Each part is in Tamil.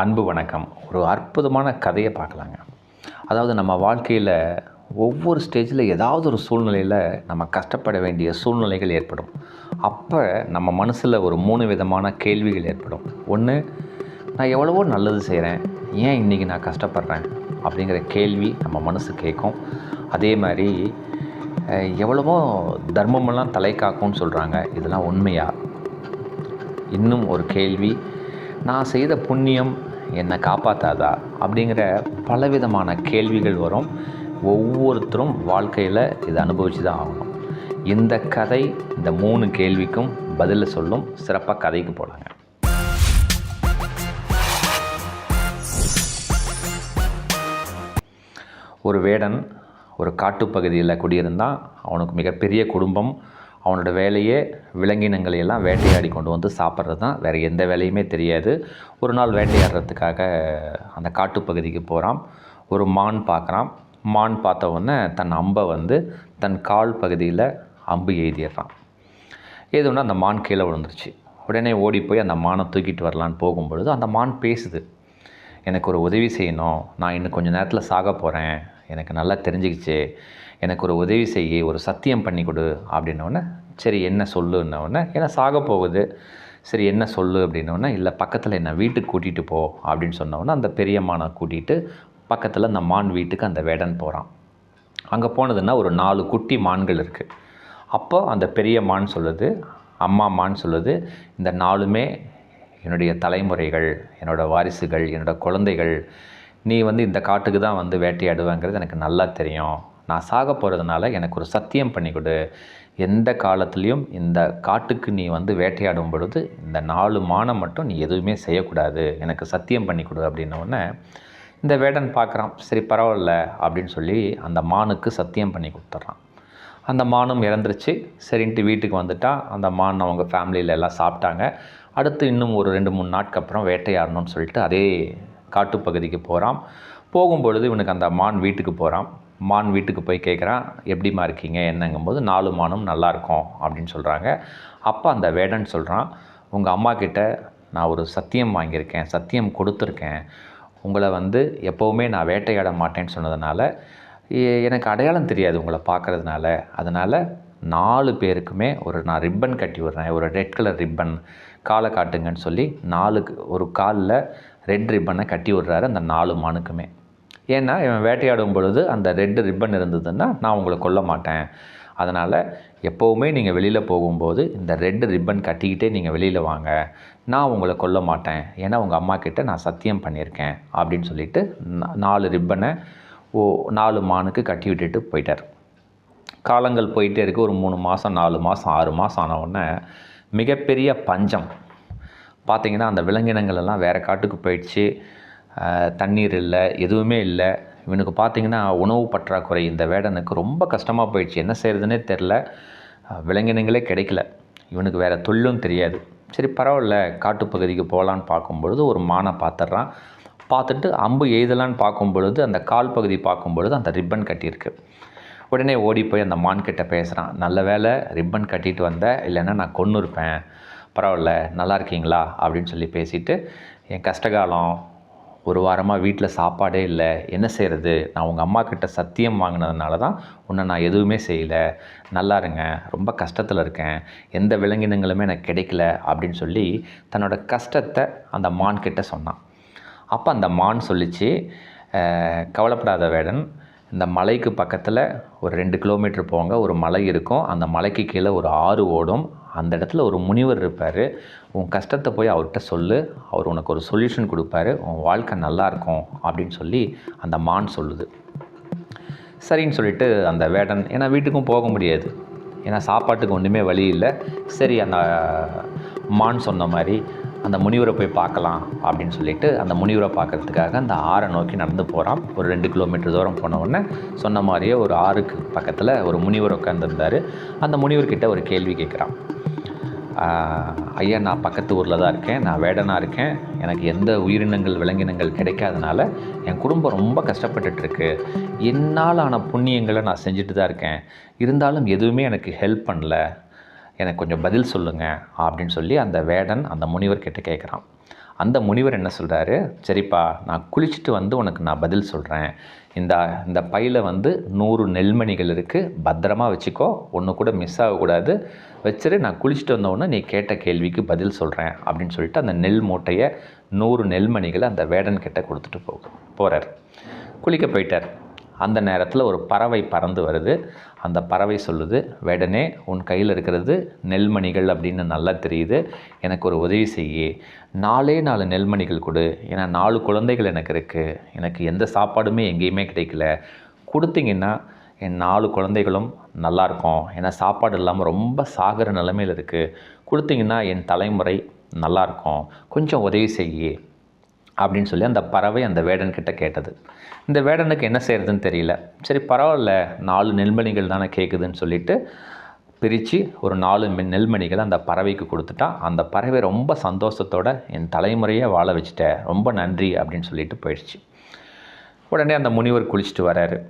அன்பு வணக்கம். ஒரு அற்புதமான கதையை பார்க்கலாங்க. அதாவது நம்ம வாழ்க்கையில் ஒவ்வொரு ஸ்டேஜில் ஏதாவது ஒரு சூழ்நிலையில் நம்ம கஷ்டப்பட வேண்டிய சூழ்நிலைகள் ஏற்படும். அப்போ நம்ம மனசில் ஒரு மூணு விதமான கேள்விகள் ஏற்படும். ஒன்று நான் எவ்வளவோ நல்லது செய்கிறேன் ஏன் இன்றைக்கி நான் கஷ்டப்படுறேன்? அப்படிங்கிற கேள்வி நம்ம மனசு கேட்கும். அதே மாதிரி எவ்வளவோ தர்மமெல்லாம் தலை காக்கும்னு சொல்கிறாங்க இதெல்லாம் உண்மையா? இன்னும் ஒரு கேள்வி. நான் செய்த புண்ணியம் என்னை காப்பாற்றாதா அப்படிங்கிற பலவிதமான கேள்விகள் வரும். ஒவ்வொருத்தரும் வாழ்க்கையில் இதை அனுபவித்து தான் ஆகணும். இந்த கதை இந்த மூணு கேள்விக்கும் பதில் சொல்லும் சிறப்பாக கதைக்கு போகலாங்க ஒரு வேடன் ஒரு காட்டுப்பகுதியில் குடியிருந்தான். அவனுக்கு மிகப்பெரிய குடும்பம். அவனோட வேலையே விலங்கினங்களை எல்லாம் வேட்டையாடி கொண்டு வந்து சாப்பிட்றது தான். வேறு எந்த வேலையுமே தெரியாது. ஒரு நாள் வேட்டையாடுறதுக்காக அந்த காட்டுப்பகுதிக்கு போகிறான் ஒரு மான் பார்க்குறான். மான் பார்த்த உடனே தன் அம்பை வந்து தன் கால் பகுதியில் அம்பு எய்திடுறான். ஏதுன்னா அந்த மான் கீழே விழுந்துருச்சு. உடனே ஓடி போய் அந்த மானை தூக்கிட்டு வரலான்னு போகும்பொழுது அந்த மான் பேசுது. எனக்கு ஒரு உதவி செய்யணும். நான் இன்னும் கொஞ்சம் நேரத்தில் சாக போகிறேன் எனக்கு நல்லா தெரிஞ்சுக்கிச்சு. எனக்கு ஒரு உதவி செய்ய ஒரு சத்தியம் பண்ணி கொடு அப்படின்னோடனே சரி என்ன சொல்லுன்னொடனே ஏன்னா சாக போகுது. சரி என்ன சொல்லு? அப்படின்னோடனே இல்லை பக்கத்தில் என்ன வீட்டுக்கு கூட்டிகிட்டு போ அப்படின்னு சொன்னோன்னே அந்த பெரியம்மானை கூட்டிகிட்டு பக்கத்தில் அந்த மான் வீட்டுக்கு அந்த வேடன் போகிறான் அங்கே போனதுன்னா ஒரு நாலு குட்டி மான்கள் இருக்குது அப்போ அந்த பெரிய மான் சொல்லுது அம்மா மான் சொல்லுது இந்த நாலுமே என்னுடைய தலைமுறைகள் என்னோடய வாரிசுகள் என்னோடய குழந்தைகள் நீ வந்து இந்த காட்டுக்கு தான் வந்து வேட்டையாடுவேங்கிறது எனக்கு நல்லா தெரியும். நான் சாக போகிறதுனால எனக்கு ஒரு சத்தியம் பண்ணி கொடு. எந்த காலத்துலேயும் இந்த காட்டுக்கு நீ வந்து வேட்டையாடும் பொழுது இந்த நாலு மானை மட்டும் நீ எதுவுமே செய்யக்கூடாது. எனக்கு சத்தியம் பண்ணி கொடு அப்படின்னோடனே இந்த வேடன் பார்க்குறான். சரி பரவாயில்ல அப்படின்னு சொல்லி அந்த மானுக்கு சத்தியம் பண்ணி கொடுத்துட்றான். அந்த மானும் இறந்துருச்சு. சரின்ட்டு வீட்டுக்கு வந்துட்டால் அந்த மான் அவங்க ஃபேமிலியில் எல்லாம் சாப்பிட்டாங்க. அடுத்து இன்னும் ஒரு ரெண்டு மூணு நாட்கு அப்புறம் வேட்டையாடணும்னு சொல்லிட்டு அதே காட்டுப்பகுதிக்கு போகிறான் போகும்பொழுது இவனுக்கு அந்த மான் வீட்டுக்கு போகிறான் மான் வீட்டுக்கு போய் கேட்குறான் எப்படிம்மா இருக்கீங்க? என்னங்கும்போது நாலு மானும் நல்லாயிருக்கும் அப்படின்னு சொல்கிறாங்க அப்போ அந்த வேடன் சொல்கிறான் உங்கள் அம்மா கிட்ட நான் ஒரு சத்தியம் வாங்கியிருக்கேன் சத்தியம் கொடுத்துருக்கேன். உங்களை வந்து எப்போவுமே நான் வேட்டையாட மாட்டேன்னு சொன்னதுனால எனக்கு அடையாளம் தெரியாது உங்களை பார்க்கறதுனால அதனால் நாலு பேருக்குமே ஒரு நான் ரிப்பன் கட்டி விடுறேன் ஒரு ரெட் கலர் ரிப்பன் காலை காட்டுங்கன்னு சொல்லி நாலுக்கு ஒரு காலில் ரெட் ரிப்பனை கட்டி விடுறாரு அந்த நாலு மானுக்குமே. ஏன்னா இவன் வேட்டையாடும் பொழுது அந்த ரெட்டு ரிப்பன் இருந்ததுன்னா நான் உங்களை கொல்ல மாட்டேன். அதனால் எப்போவுமே நீங்கள் வெளியில் போகும்போது இந்த ரெட்டு ரிப்பன் கட்டிக்கிட்டே நீங்கள் வெளியில் வாங்க. நான் உங்களை கொல்ல மாட்டேன். ஏன்னா உங்கள் அம்மா கிட்ட நான் சத்தியம் பண்ணியிருக்கேன் அப்படின்னு சொல்லிட்டு நாலு ரிப்பனை ஓ நாலு மானுக்கு கட்டி விட்டுட்டு போயிட்டார். காலங்கள் போயிட்டே இருக்குது ஒரு மூணு மாதம் நாலு மாதம் ஆறு மாதம் ஆனவுடனே மிகப்பெரிய பஞ்சம். பார்த்திங்கன்னா அந்த விலங்கினங்கள் எல்லாம் வேறு காட்டுக்கு போயிடுச்சு. தண்ணீர் இல்லை எதுவுமே இல்லை. இவனுக்கு பார்த்தீங்கன்னா உணவு பற்றாக்குறை இந்த வேடனுக்கு ரொம்ப கஷ்டமாக போயிடுச்சு. என்ன செய்கிறதுனே தெரில. விலங்கினங்களே கிடைக்கல. இவனுக்கு வேறு தொழிலும் தெரியாது. சரி பரவாயில்ல காட்டுப்பகுதிக்கு போகலான்னு பார்க்கும்பொழுது ஒரு மானை பார்த்துட்றான் பார்த்துட்டு அம்பு எய்தலான்னு பார்க்கும் பொழுது அந்த கால் பகுதி பார்க்கும் பொழுது அந்த ரிப்பன் கட்டியிருக்கு. உடனே ஓடி போய் அந்த மான்கிட்ட பேசுகிறான் நல்ல வேளை ரிப்பன் கட்டிட்டு வந்த இல்லைன்னா நான் கொன்று இருப்பேன் பரவாயில்ல நல்லா இருக்கீங்களா? அப்படின்னு சொல்லி பேசிவிட்டு என் கஷ்டகாலம் ஒரு வாரமாக வீட்டில் சாப்பாடே இல்லை. என்ன செய்கிறது நான் உங்கள் அம்மா கிட்ட சத்தியம் வாங்கினதுனால தான் உன்னை நான் எதுவுமே செய்யலை. நல்லா இருங்க. ரொம்ப கஷ்டத்தில் இருக்கேன். எந்த விலங்கினங்களுமே எனக்கு கிடைக்கல அப்படின்னு சொல்லி தன்னோட கஷ்டத்தை அந்த மான் கிட்ட சொன்னான். அப்போ அந்த மான் சொல்லிச்சு கவலைப்படாத வேடன். இந்த மலைக்கு பக்கத்தில் ஒரு ரெண்டு கிலோமீட்டர் போங்க. ஒரு மலை இருக்கும். அந்த மலைக்கு கீழே ஒரு ஆறு ஓடும். அந்த இடத்துல ஒரு முனிவர் இருப்பார். உன் கஷ்டத்தை போய் அவர்கிட்ட சொல்லு. அவர் உனக்கு ஒரு சொல்யூஷன் கொடுப்பாரு. உன் வாழ்க்கை நல்லாயிருக்கும் அப்படின்னு சொல்லி அந்த மான் சொல்லுது. சரின்னு சொல்லிட்டு அந்த வேடன் ஏன்னா வீட்டுக்கும் போக முடியாது. ஏன்னா சாப்பாட்டுக்கு ஒன்றுமே வழி இல்லை. சரி அந்த மான் சொன்ன மாதிரி அந்த முனிவரை போய் பார்க்கலாம் அப்படின்னு சொல்லிட்டு அந்த முனிவரை பார்க்கறதுக்காக அந்த ஆறை நோக்கி நடந்து போகிறான் ஒரு ரெண்டு கிலோமீட்டர் தூரம் போனவுடனே சொன்ன மாதிரியே ஒரு ஆறுக்கு பக்கத்தில் ஒரு முனிவர் உட்காந்துருந்தார் அந்த முனிவர்கிட்ட ஒரு கேள்வி கேட்குறான் ஐயா நான் பக்கத்து ஊரில் தான் இருக்கேன். நான் வேடனாக இருக்கேன். எனக்கு எந்த உயிரினங்கள் விலங்கினங்கள் கிடைக்காதனால என் குடும்பம் ரொம்ப கஷ்டப்பட்டுட்ருக்கு. என்னால் ஆன புண்ணியங்களை நான் செஞ்சுட்டு தான் இருக்கேன். இருந்தாலும் எதுவுமே எனக்கு ஹெல்ப் பண்ணல. எனக்கு கொஞ்சம் பதில் சொல்லுங்கள் அப்படின்னு சொல்லி அந்த வேடன் அந்த முனிவர் கிட்ட கேட்குறான் அந்த முனிவர் என்ன சொல்கிறாரு சரிப்பா நான் குளிச்சுட்டு வந்து உனக்கு நான் பதில் சொல்கிறேன் இந்த இந்த பையில் வந்து நூறு நெல்மணிகள் இருக்குது பத்திரமா வச்சுக்கோ. ஒன்று கூட மிஸ் ஆகக்கூடாது. வச்சுரு நான் குளிச்சுட்டு வந்தவுடனே நீ கேட்ட கேள்விக்கு பதில் சொல்கிறேன் அப்படின்னு சொல்லிட்டு அந்த நெல் மூட்டையை நூறு நெல்மணிகளை அந்த வேடன் கிட்ட கொடுத்துட்டு போ போகிறார் குளிக்க போயிட்டார். அந்த நேரத்தில் ஒரு பறவை பறந்து வருது. அந்த பறவை சொல்லுது வேடனே உன் கையில் இருக்கிறது நெல்மணிகள் அப்படின்னு நல்லா தெரியுது. எனக்கு ஒரு உதவி செய்யி. நாலே நாலு நெல்மணிகள் கொடு. ஏன்னா நாலு குழந்தைகள் எனக்கு இருக்குது எனக்கு எந்த சாப்பாடுமே எங்கேயுமே கிடைக்கல. கொடுத்தீங்கன்னா என் நாலு குழந்தைகளும் நல்லாயிருக்கும் ஏன்னா சாப்பாடு இல்லாமல் ரொம்ப சாகிற நிலைமையில் இருக்குது கொடுத்தீங்கன்னா என் தலைமுறை நல்லாயிருக்கும் கொஞ்சம் உதவி செய்யி அப்படின்னு சொல்லி அந்த பறவை அந்த வேடன்கிட்ட கேட்டது. இந்த வேடனுக்கு என்ன செய்கிறதுன்னு தெரியல. சரி பரவாயில்ல. நாலு நெல்மணிகள் தானே கேட்குதுன்னு சொல்லிட்டு பிரித்து ஒரு நாலு மெ- நெல்மணிகளை அந்த பறவைக்கு கொடுத்துட்டா. அந்த பறவை ரொம்ப சந்தோஷத்தோடு என் தலைமுறையை வாழ வச்சுட்டேன் ரொம்ப நன்றி அப்படின்னு சொல்லிட்டு போயிடுச்சு. உடனே அந்த முனிவர் குளிச்சுட்டு வராரு.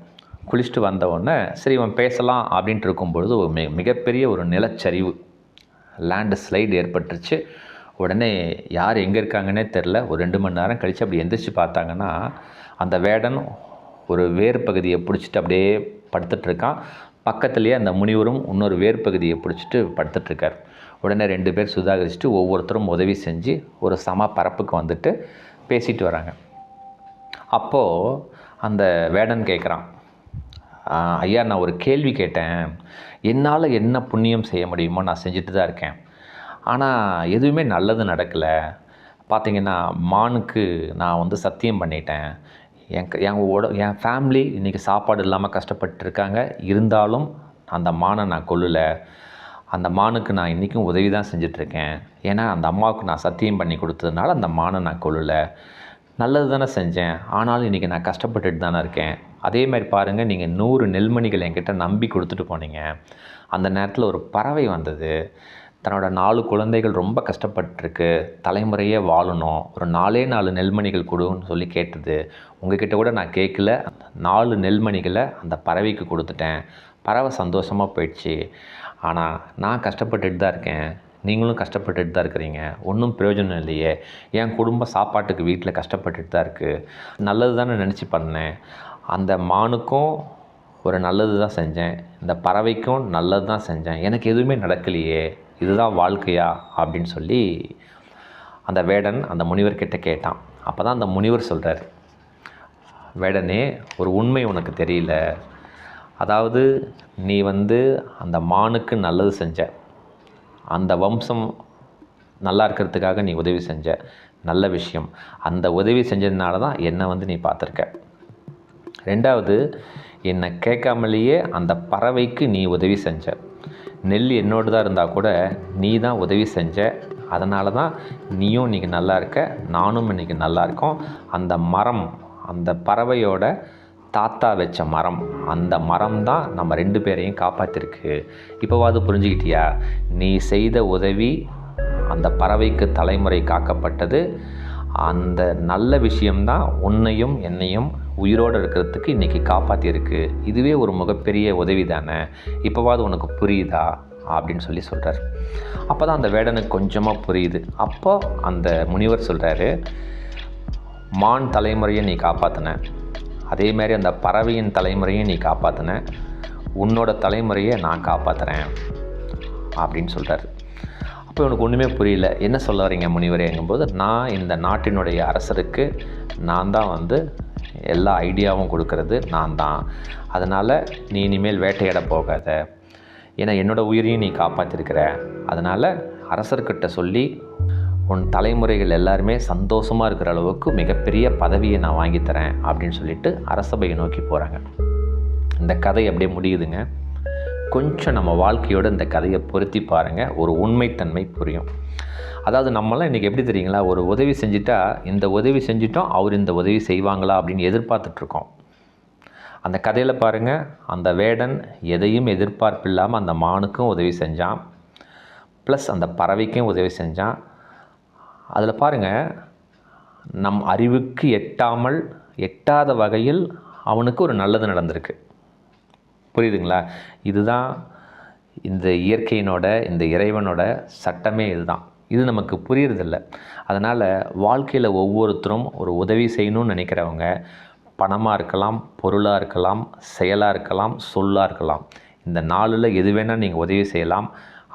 குளிச்சுட்டு வந்த உடனே சரி இவன் பேசலாம் அப்படின்ட்டு இருக்கும்பொழுது ஒரு மிக மிகப்பெரிய ஒரு நிலச்சரிவு லேண்டு ஸ்லைடு ஏற்பட்டுருச்சு. உடனே யார் எங்கே இருக்காங்கன்னே தெரில ஒரு ரெண்டு மணி நேரம் கழித்து அப்படி எந்திரிச்சு பார்த்தாங்கன்னா அந்த வேடன் ஒரு வேர் பகுதியை பிடிச்சிட்டு அப்படியே படுத்துட்ருக்கான். பக்கத்துலேயே அந்த முனிவரும் இன்னொரு வேர் பகுதியை பிடிச்சிட்டு படுத்துட்ருக்கார். உடனே ரெண்டு பேர் சுதாகரிச்சுட்டு ஒவ்வொருத்தரும் உதவி செஞ்சு ஒரு சம பரப்புக்கு வந்துட்டு பேசிட்டு வராங்க. அப்போது அந்த வேடன் கேட்குறான் ஐயா நான் ஒரு கேள்வி கேட்டேன். என்னால் என்ன புண்ணியம் செய்ய முடியுமோ நான் செஞ்சுட்டு தான் இருக்கேன். ஆனால் எதுவுமே நல்லது நடக்கலை. பார்த்தீங்கன்னா மானுக்கு நான் வந்து சத்தியம் பண்ணிட்டேன். என் என் உட என் ஃபேமிலி இன்றைக்கி சாப்பாடு இல்லாமல் கஷ்டப்பட்டுருக்காங்க. இருந்தாலும் அந்த மானை நான் கொல்லலை. அந்த மானுக்கு நான் இன்றைக்கும் உதவி தான் செஞ்சிட்ருக்கேன். ஏன்னா அந்த அம்மாவுக்கு நான் சத்தியம் பண்ணி கொடுத்ததுனால அந்த மானை நான் கொல்லலை. நல்லது தானே செஞ்சேன். ஆனாலும் இன்றைக்கி நான் கஷ்டப்பட்டுட்டு தானே இருக்கேன். அதே மாதிரி பாருங்கள் நீங்கள் நூறு நெல்மணிகள் என்கிட்ட நம்பி கொடுத்துட்டு போனீங்க. அந்த நேரத்தில் ஒரு பறவை வந்தது. தன்னோட நாலு குழந்தைகள் ரொம்ப கஷ்டப்பட்டிருக்கு. தலைமுறையே வாழணும். ஒரு நாலே நாலு நெல்மணிகள் கொடுன்னு சொல்லி கேட்டது. உங்ககிட்ட கூட நான் கேட்கல. நாலு நெல்மணிகளை அந்த பறவைக்கு கொடுத்துட்டேன். பறவை சந்தோஷமாக போயிடுச்சு. ஆனால் நான் கஷ்டப்பட்டுட்டு தான் இருக்கேன். நீங்களும் கஷ்டப்பட்டுட்டு தான் இருக்கிறீங்க. ஒன்றும் பிரயோஜனம் இல்லையே. என் குடும்பம் சாப்பாட்டுக்கு வீட்டில் கஷ்டப்பட்டுட்டு தான் இருக்குது நல்லது தானே நினச்சி பண்ணேன். அந்த மானுக்கும் ஒரு நல்லது தான் செஞ்சேன். இந்த பறவைக்கும் நல்லது தான் செஞ்சேன். எனக்கு எதுவுமே நடக்கலையே. இதுதான் வாழ்க்கையா? அப்படின்னு சொல்லி அந்த வேடன் அந்த முனிவர்கிட்ட கேட்டான். அப்போ தான் அந்த முனிவர் சொல்கிறார் வேடனே ஒரு உண்மை உனக்கு தெரியல. அதாவது நீ வந்து அந்த மானுக்கு நல்லது செஞ்ச. அந்த வம்சம் நல்லா இருக்கிறதுக்காக நீ உதவி செஞ்ச. நல்ல விஷயம். அந்த உதவி செஞ்சதுனால தான் என்னை வந்து நீ பார்த்துருக்க. ரெண்டாவது என்னை கேட்காமலேயே அந்த பறவைக்கு நீ உதவி செஞ்ச. நெல் என்னோடு தான் இருந்தால் கூட நீ தான் உதவி செஞ்ச. அதனால தான் நீயும் இன்றைக்கி நல்லா இருக்க நானும் இன்றைக்கி நல்லா இருக்கோம். அந்த மரம் அந்த பறவையோட தாத்தா வச்ச மரம் அந்த மரம் தான் நம்ம ரெண்டு பேரையும் காப்பாற்றிருக்கு இப்போவாது புரிஞ்சுக்கிட்டியா? நீ செய்த உதவி அந்த பறவைக்கு தலைமுறை காக்கப்பட்டது. அந்த நல்ல விஷயம்தான் உன்னையும் என்னையும் உயிரோடு இருக்கிறதுக்கு இன்றைக்கி காப்பாற்றிருக்கு இதுவே ஒரு மிகப்பெரிய உதவி தானே? இப்போவாது உனக்கு புரியுதா? அப்படின்னு சொல்லி சொல்கிறார் அப்போ தான் அந்த வேடனுக்கு கொஞ்சமாக புரியுது. அப்போ அந்த முனிவர் சொல்கிறாரு மான் தலைமுறையை நீ காப்பாற்றின அதே மாதிரி அந்த பறவையின் தலைமுறையும் நீ காப்பாற்றின உன்னோட தலைமுறையை நான் காப்பாற்றுறேன் அப்படின்னு சொல்கிறாரு அப்போ இவனுக்கு ஒன்றுமே புரியல. என்ன சொல்ல வரீங்க முனிவரேங்கும்போது நான் இந்த நாட்டினுடைய அரசருக்கு நான் தான் வந்து எல்லா ஐடியாவும் கொடுக்கறது நான் தான் அதனால் நீ இனிமேல் வேட்டையாட போகாத. ஏன்னா என்னோட உயிரையும் நீ காப்பாற்றிருக்கிற அதனால் அரசர்கிட்ட சொல்லி உன் தலைமுறைகள் எல்லாருமே சந்தோஷமாக இருக்கிற அளவுக்கு மிகப்பெரிய பதவியை நான் வாங்கித் தரேன் அப்படின்னு சொல்லிட்டு அரசபையை நோக்கி போகிறாங்க இந்த கதை அப்படியே முடியுதுங்க. கொஞ்சம் நம்ம வாழ்க்கையோடு இந்த கதையை பொருத்தி பாருங்கள் ஒரு உண்மைத்தன்மை புரியும். அதாவது நம்மலாம் இன்றைக்கி எப்படி தெரியுங்களா? ஒரு உதவி செஞ்சுட்டா இந்த உதவி செஞ்சிட்டோம் அவர் இந்த உதவி செய்வாங்களா? அப்படின்னு எதிர்பார்த்துட்ருக்கோம். அந்த கதையில் பாருங்கள் அந்த வேடன் எதையும் எதிர்பார்ப்பு இல்லாமல் அந்த மானுக்கும் உதவி செஞ்சான். ப்ளஸ் அந்த பறவைக்கும் உதவி செஞ்சான். அதில் பாருங்கள் நம் அறிவுக்கு எட்டாமல் எட்டாத வகையில் அவனுக்கு ஒரு நல்லது நடந்திருக்கு. புரியுதுங்களா? இதுதான் இந்த இயற்கையினோட இந்த இறைவனோட சட்டமே இதுதான். இது நமக்கு புரியறதில்ல. அதனால் வாழ்க்கையில் ஒவ்வொருத்தரும் ஒரு உதவி செய்யணும்னு நினைக்கிறவங்க பணமாக இருக்கலாம் பொருளாக இருக்கலாம் செயலாக இருக்கலாம் சொல்லாக இருக்கலாம். இந்த நாளில் எது வேணால் நீங்கள் உதவி செய்யலாம்.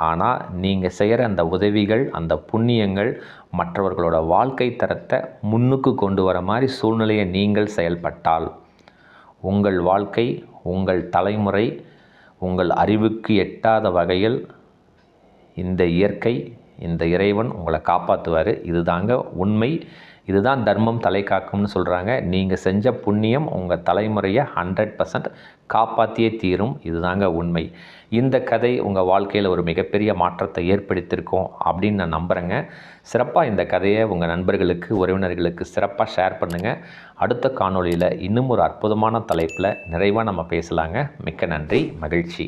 ஆனால் நீங்கள் செய்கிற அந்த உதவிகள் அந்த புண்ணியங்கள் மற்றவர்களோட வாழ்க்கை தரத்தை முன்னுக்கு கொண்டு வர மாதிரி சூழ்நிலையை நீங்கள் செயல்பட்டால் உங்கள் வாழ்க்கை உங்கள் தலைமுறை உங்கள் அறிவுக்கு எட்டாத வகையில் இந்த இயற்கை இந்த இறைவன் உங்களை காப்பாற்றுவார் இதுதாங்க உண்மை. இதுதான் தர்மம் தலை காக்கும்னு சொல்கிறாங்க நீங்கள் செஞ்ச புண்ணியம் உங்கள் தலைமுறையை ஹண்ட்ரட் பர்சன்ட் காப்பாற்றியே தீரும். இதுதாங்க உண்மை. இந்த கதை உங்கள் வாழ்க்கையில் ஒரு மிகப்பெரிய மாற்றத்தை ஏற்படுத்தியிருக்கோம் அப்படின்னு நான் நம்புகிறேங்க சிறப்பாக இந்த கதையை உங்கள் நண்பர்களுக்கு உறவினர்களுக்கு சிறப்பாக ஷேர் பண்ணுங்கள் அடுத்த காணொளியில் இன்னும் ஒரு அற்புதமான தலைப்பில் நிறைவாக நம்ம பேசலாங்க. மிக்க நன்றி. மகிழ்ச்சி.